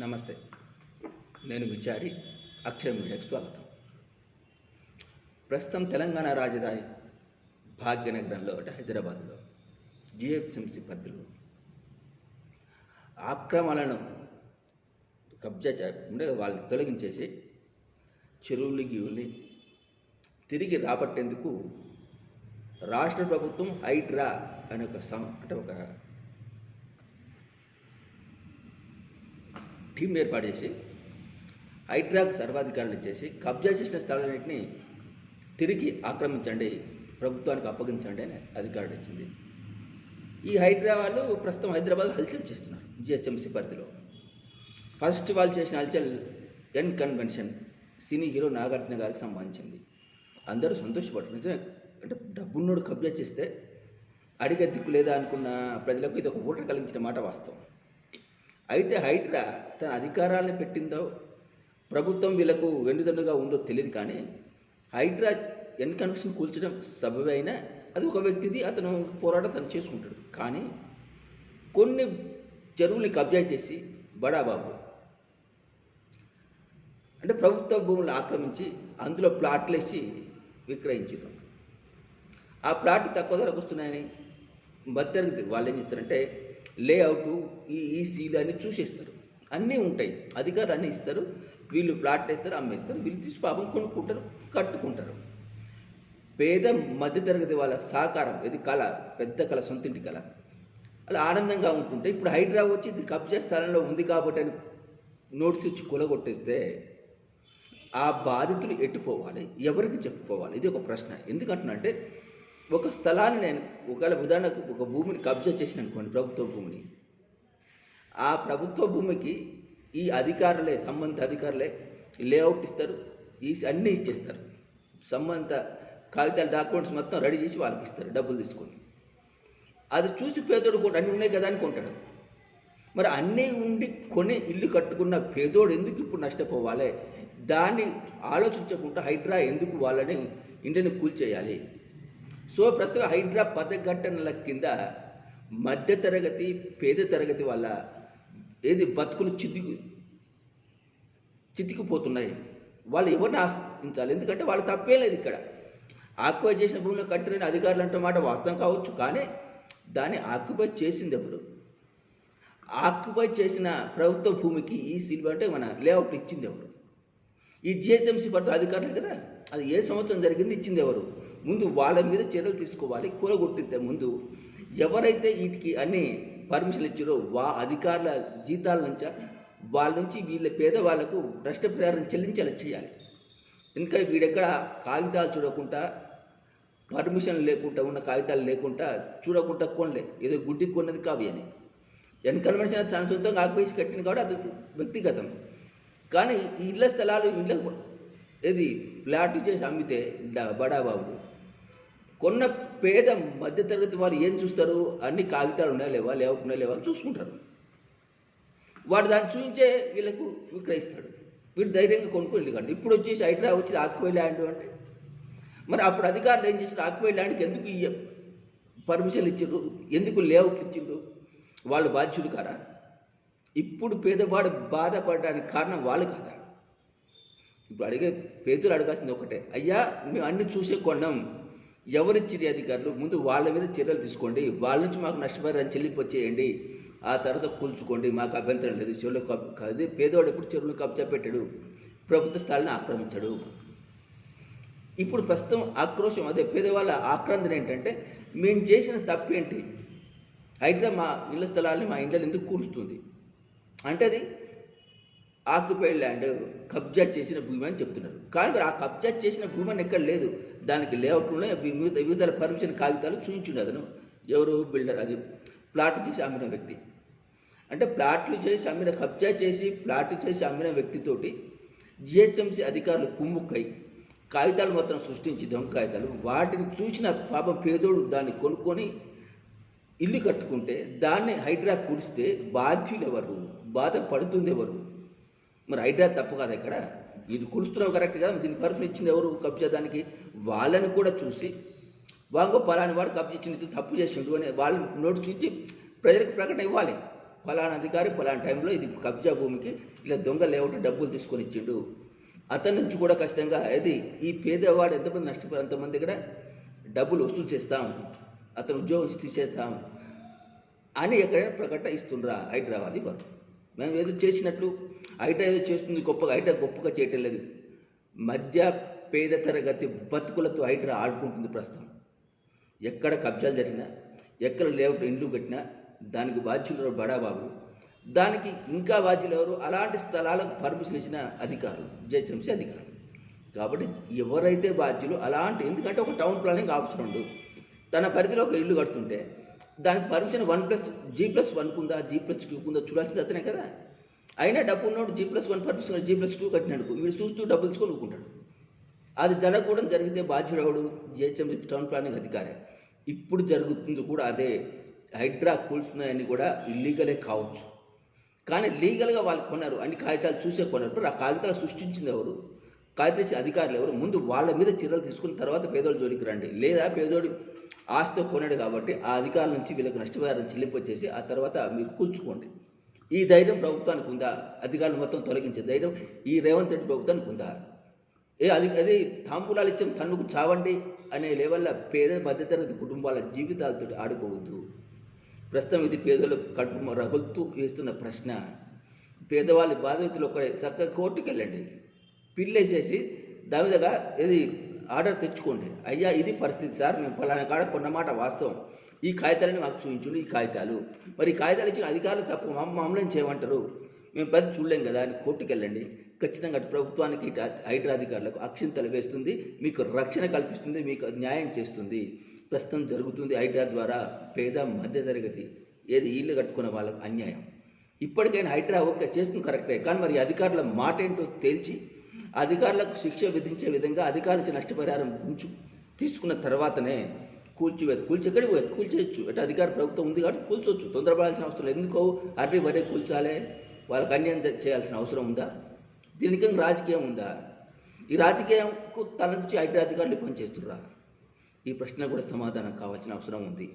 నమస్తే. నేను విచారి అక్షయ మీడియాకు స్వాగతం. ప్రస్తుతం తెలంగాణ రాజధాని భాగ్యనగరంలో అంటే హైదరాబాద్లో జిహెచ్ఎంసీ పరిధిలో ఆక్రమణలను కబ్జా చేయకుండా ఉండే వాళ్ళని తొలగించేసి చెరువులు గివుల్ని తిరిగి రాబట్టేందుకు రాష్ట్ర ప్రభుత్వం హైడ్రా అనే ఒక సం అంటే ఒక టీం ఏర్పాటు చేసి హైడ్రాకు సర్వాధికారులు చేసి కబ్జా చేసిన స్థలాలన్నింటినీ తిరిగి ఆక్రమించండి ప్రభుత్వానికి అప్పగించండి అని అధికారులు ఇచ్చింది. ఈ హైడ్రా వాళ్ళు ప్రస్తుతం హైదరాబాద్ హల్చల్ చేస్తున్నారు జిహెచ్ఎంసీ పరిధిలో. ఫస్ట్ వాళ్ళు చేసిన హల్చల్ N convention cine hero Nagarjuna గారికి సంబంధించింది. అందరూ సంతోషపడరు నిజమే అంటే డబ్బున్నోడు కబ్జా చేస్తే అడిగే దిక్కు లేదా అనుకున్న ప్రజలకు ఇది ఒక ఊట కలిగించిన మాట వాస్తవం. అయితే హైడ్రా తన అధికారాలను పెట్టిందో ప్రభుత్వం వీళ్ళకు వెన్నుదన్నుగా ఉందో తెలియదు కానీ హైడ్రా ఎన్ కన్వెన్షన్ కూల్చడం సబబే అయినా అది ఒక వ్యక్తిది అతను పోరాటం తను చేసుకుంటాడు. కానీ కొన్ని చెరువుల్ని కబ్జా చేసి బడాబాబు. అంటే ప్రభుత్వ భూములు ఆక్రమించి అందులో ప్లాట్లు వేసి విక్రయించారు ఆ ప్లాట్ తక్కువ ధరకు వస్తున్నాయని మధ్యతరగతి వాళ్ళు ఏం చేస్తారంటే లేఅవుట్ ఈ ఈ సీలు అన్ని చూసేస్తారు. అన్నీ ఉంటాయి. అధికారులు ఇస్తారు. వీళ్ళు ప్లాట్ వేస్తారు అమ్మేస్తారు. వీళ్ళు తీసి పాపం కొనుక్కుంటారు కట్టుకుంటారు. పేద మధ్యతరగతి వాళ్ళ సహకారం ఇది కళ పెద్ద కళ సొంతింటి కళ. అలా ఆనందంగా ఉంటుంటే ఇప్పుడు హైడ్రా వచ్చి ఇది కబ్జా స్థలంలో ఉంది కాబట్టి అని నోట్స్ ఇచ్చి కొలగొట్టేస్తే ఆ బాధితులు ఎట్టుకోవాలి ఎవరికి చెప్పుకోవాలి? ఇది ఒక ప్రశ్న. ఎందుకంటున్నా అంటే ఒక స్థలాన్ని నేను ఒకవేళ ఉదాహరణకు ఒక భూమిని కబ్జా చేసిన అనుకోండి ప్రభుత్వ భూమిని. ఆ ప్రభుత్వ భూమికి ఈ అధికారులే సంబంధిత అధికారులే లేఅవుట్ ఇస్తారు ఈ అన్నీ ఇచ్చేస్తారు. సంబంధిత కాగితాలు డాక్యుమెంట్స్ మొత్తం రెడీ చేసి వాళ్ళకి ఇస్తారు డబ్బులు తీసుకొని. అది చూసి పేదోడు కూడా అన్నీ ఉన్నాయి కదా అని కొంటాడు మరి అన్నీ ఉండి కొని ఇల్లు కట్టుకున్న పేదోడు ఎందుకు ఇప్పుడు నష్టపోవాలి? దాన్ని ఆలోచించకుండా హైడ్రా ఎందుకు వాళ్ళని ఇంటిని కూల్చేయాలి? సో ప్రస్తుతం హైడ్రా ఘటనల కింద మధ్యతరగతి పేద తరగతి వల్ల ఏది బతుకులు చితికి చితికిపోతున్నాయి. వాళ్ళు ఎవరిని ఆశించాలి? ఎందుకంటే వాళ్ళు తప్పే లేదు ఇక్కడ. ఆక్యుపై చేసిన భూమిలో కట్టిరని అధికారులు అంటే మాట వాస్తవం కావచ్చు కానీ దాన్ని ఆక్యుపై చేసింది ఎవరు? ఆక్యుపై చేసిన ప్రభుత్వ భూమికి ఈ సిల్వ అంటే మన లేఅవుట్ ఇచ్చింది ఎవరు? ఈ జిహెచ్ఎంసీ పరిధిలో అధికారులు కదా? అది ఏ సంవత్సరం జరిగింది ఇచ్చింది ఎవరు? ముందు వాళ్ళ మీద చర్యలు తీసుకోవాలి కూరగొట్టితే ముందు ఎవరైతే వీటికి అన్ని పర్మిషన్లు ఇచ్చారో వా అధికారుల జీతాల నుంచి వాళ్ళ నుంచి వీళ్ళ పేదవాళ్ళకు నష్టపరిహారం చెల్లించేలా చేయాలి. ఎందుకంటే వీడెక్కడ కాగితాలు చూడకుండా పర్మిషన్ లేకుండా ఉన్న కాగితాలు లేకుండా చూడకుండా కొనలే. ఏదో గుడ్డి కొన్నది కావి అని. ఎన్కన్వెన్షన్ తన సొంతంగా ఆక్యుపేషన్ కట్టింది కాబట్టి అది వ్యక్తిగతం. కానీ ఈ ఇళ్ళ స్థలాలు ఇళ్ళ ఏది ఫ్లాట్ చేసి అమ్మితే బడా బడాబాబు కొన్న పేద మధ్యతరగతి వారు ఏం చూస్తారు? అన్ని కాగితాలు ఉన్నాయా లేవా? లేవకుండా లేవా? అని చూసుకుంటారు. వాడు దాన్ని చూపించే వీళ్ళకు విక్రయిస్తాడు. వీడు ధైర్యంగా కొనుక్కొని ఇల్లు కడతాడు ఇప్పుడు వచ్చేసి హైదరాబాద్ వచ్చి ఆక్వే ల్యాండ్ అంటే మరి అప్పుడు అధికారులు ఏం చేసిన ఆక్వే ల్యాండ్కి ఎందుకు ఈ పర్మిషన్లు ఇచ్చిండ్రు? ఎందుకు లేఅవుట్లు ఇచ్చిండ్రు? వాళ్ళు బాధ్యులు కారా? ఇప్పుడు పేదవాడు బాధపడడానికి కారణం వాళ్ళు కాదా? ఇప్పుడు అడిగే పేదలు అడగాల్సింది ఒకటే. అయ్యా మేము అన్ని చూసే కొన్నాం. ఎవరిచ్చిరి అధికారులు? ముందు వాళ్ళ మీద చర్యలు తీసుకోండి. వాళ్ళ నుంచి మాకు నష్టపరిహారం చెల్లింపు వచ్చేయండి ఆ తర్వాత కూల్చుకోండి. మాకు అభ్యంతరం లేదు. చెరువులో కబ్ అదే పేదవాడు ఎప్పుడు చెరువులు కబ్జా పెట్టాడు. ప్రభుత్వ స్థలాన్ని ఆక్రమించాడు. ఇప్పుడు ప్రస్తుతం ఆక్రోశం అదే పేదవాళ్ళ ఆక్రందన ఏంటంటే మేము చేసిన తప్పేంటి? అయితే మా ఇళ్ళ స్థలాల్ని మా ఇంట్లో ఎందుకు కూలుస్తుంది? అంటే అది ఆక్యుపైడ్ ల్యాండ్ కబ్జా చేసిన భూమి అని చెప్తున్నారు. కానీ మరి ఆ కబ్జా చేసిన భూమి అని ఎక్కడ లేదు. దానికి లేఅవుట్ ఉన్నాయి వివిధ వివిధ పర్మిషన్ కాగితాలు చూపించుండే అతను. ఎవరు? బిల్డర్. అది ప్లాట్ చేసి అమ్మిన వ్యక్తి. అంటే ప్లాట్లు చేసి అమ్మిన కబ్జా చేసి ప్లాట్లు చేసి అమ్మిన వ్యక్తితోటి జిహెచ్ఎంసీ అధికారులు కుమ్ముక్కై కాగితాలు మాత్రం సృష్టించి దొంగ కాగితాలు వాటిని చూసిన పాపం పేదోడు దాన్ని కొనుక్కొని ఇల్లు కట్టుకుంటే దాన్ని హైడ్రా కురిస్తే బాధ్యులు ఎవరు బాధపడుతుంది ఎవరు మరి హైడ్రా తప్పు కాదు ఇక్కడ. ఇది కొలుస్తున్నావు కరెక్ట్ కదా దీని పర్మిషన్ ఇచ్చింది ఎవరు కబ్జా దానికి? వాళ్ళని కూడా చూసి వాంగో పలాని వాడు కబ్జా ఇచ్చింది తప్పు చేసిండు అని వాళ్ళని నోటి చూసి ప్రజలకు ప్రకటన ఇవ్వాలి. ఫలానా అధికారి ఫలానా టైంలో ఇది కబ్జా భూమికి ఇలా దొంగ లేఅవుట్ డబ్బులు తీసుకొని ఇచ్చిండు. అతని నుంచి కూడా ఖచ్చితంగా ఇది ఈ పేదవాడు ఎంతమంది నష్టపోయి అంతమంది దగ్గర డబ్బులు వసూలు చేస్తాం అతను ఉద్యోగం తీసేస్తాం అని ఎక్కడైనా ప్రకటన ఇస్తుండ్రా హైదరాబాద్ వారు మేము ఏదో చేసినట్లు హైట ఏదో చేస్తుంది గొప్పగా హైట గొప్పగా చేయటం లేదు. మధ్య పేద తరగతి బతుకులతో హైడ్రా ఆడుకుంటుంది ప్రస్తుతం. ఎక్కడ కబ్జాలు జరిగినా ఎక్కడ లేఅవుట్ ఇండ్లు కట్టినా దానికి బాధ్యులు బడాబాబు దానికి ఇంకా బాధ్యులు ఎవరు? అలాంటి స్థలాలకు పర్మిషన్ ఇచ్చిన అధికారులు జిహెచ్ఎంసీ అధికారులు. కాబట్టి ఎవరైతే బాధ్యులు అలాంటి ఎందుకంటే ఒక టౌన్ ప్లానింగ్ ఆఫీసర్ ఉండు. తన పరిధిలో ఒక ఇల్లు కడుతుంటే దానికి permission one plus G plus one ఉందా జీ ప్లస్ టూకు ఉందా చూడాల్సింది అతనే కదా. అయినా డబ్బు ఉన్నాడు G plus one permission G plus two కట్టినాడు వీడు చూస్తూ డబ్బులు తీసుకొని అది జరగకూడదు జరిగితే బాధ్యుడు ఎవడు? జిహెచ్ఎంసీ టౌన్ ప్లానింగ్ అధికారి. ఇప్పుడు జరుగుతుంది కూడా అదే హైడ్రా కూల్చున్నాయని కూడా ఇల్లీగలే కావచ్చు. కానీ లీగల్గా వాళ్ళు కొన్నారు అన్ని కాగితాలు చూసే కొన్నారు. ఆ కాగితాలు సృష్టించింది ఎవరు? కార్యదర్శి అధికారులు ఎవరు? ముందు వాళ్ళ మీద చర్యలు తీసుకున్న తర్వాత పేదోడి జోలికి రండి. లేదా పేదోడి ఆస్తి కొన్నాడు కాబట్టి ఆ అధికారుల నుంచి వీళ్ళకి నష్టపరిహారం చెల్లింపచేసి ఆ తర్వాత మీరు కూల్చుకోండి. ఈ ధైర్యం ప్రభుత్వానికి ఉందా? అధికారులు మొత్తం తొలగించే ధైర్యం ఈ రేవంత్ రెడ్డి ప్రభుత్వానికి ఉందా? ఏ అది అది తాంబూలాలు ఇచ్చాం తన్నుకు చావండి అనే లెవెల్లో పేద మధ్యతరగతి కుటుంబాల జీవితాలతో ఆడుకోవద్దు. ప్రస్తుతం ఇది పేదలు కడుపు రగులుతూ వేస్తున్న ప్రశ్న. పేదవాళ్ళ బాధితులు ఒకరే చక్కగా కోర్టుకెళ్ళండి. పిల్లేసేసి దాని మీదగా ఇది ఆర్డర్ తెచ్చుకోండి. అయ్యా ఇది పరిస్థితి సార్ మేము ఫలానా కాడ కొన్నమాట వాస్తవం. ఈ కాగితాలని మాకు చూపించండి ఈ కాగితాలు. మరి ఈ కాగితాలు ఇచ్చిన అధికారులు తప్ప మమ్మ మమ్మల్ని చేయమంటారు? మేము పెద్ద చూడలేం కదా అని కోర్టుకెళ్ళండి ఖచ్చితంగా ప్రభుత్వానికి హైడ్రా అధికారులకు అక్షింతలు వేస్తుంది. మీకు రక్షణ కల్పిస్తుంది మీకు న్యాయం చేస్తుంది. ప్రస్తుతం జరుగుతుంది హైడ్రా ద్వారా పేద మధ్యతరగతి ఏది ఇల్లు కట్టుకున్న వాళ్ళకు అన్యాయం. ఇప్పటికైనా హైడ్రా ఓకే చేస్తుంది కరెక్టే. కానీ మరి అధికారుల మాట ఏంటో తేల్చి అధికారులకు శిక్ష విధించే విధంగా అధికారుల నుంచి నష్టపరిహారం ఉంచు. తీసుకున్న తర్వాతనే కూల్చివేత కూల్చి ఎక్కడ పోయి కూల్చేయచ్చు. అంటే అధికార ప్రభుత్వం ఉంది కాబట్టి కూల్చొచ్చు. తొందరపడాల్సిన అవసరం లేదు. ఎందుకో? అర్రీ వరే కూల్చాలి. వాళ్ళకి అన్యాయం చేయాల్సిన అవసరం ఉందా? దీనికి రాజకీయం ఉందా? ఈ రాజకీయంకు తల నుంచి ఐటీ అధికారులు పనిచేస్తుర్రా? ఈ ప్రశ్న కూడా సమాధానం కావాల్సిన అవసరం ఉంది.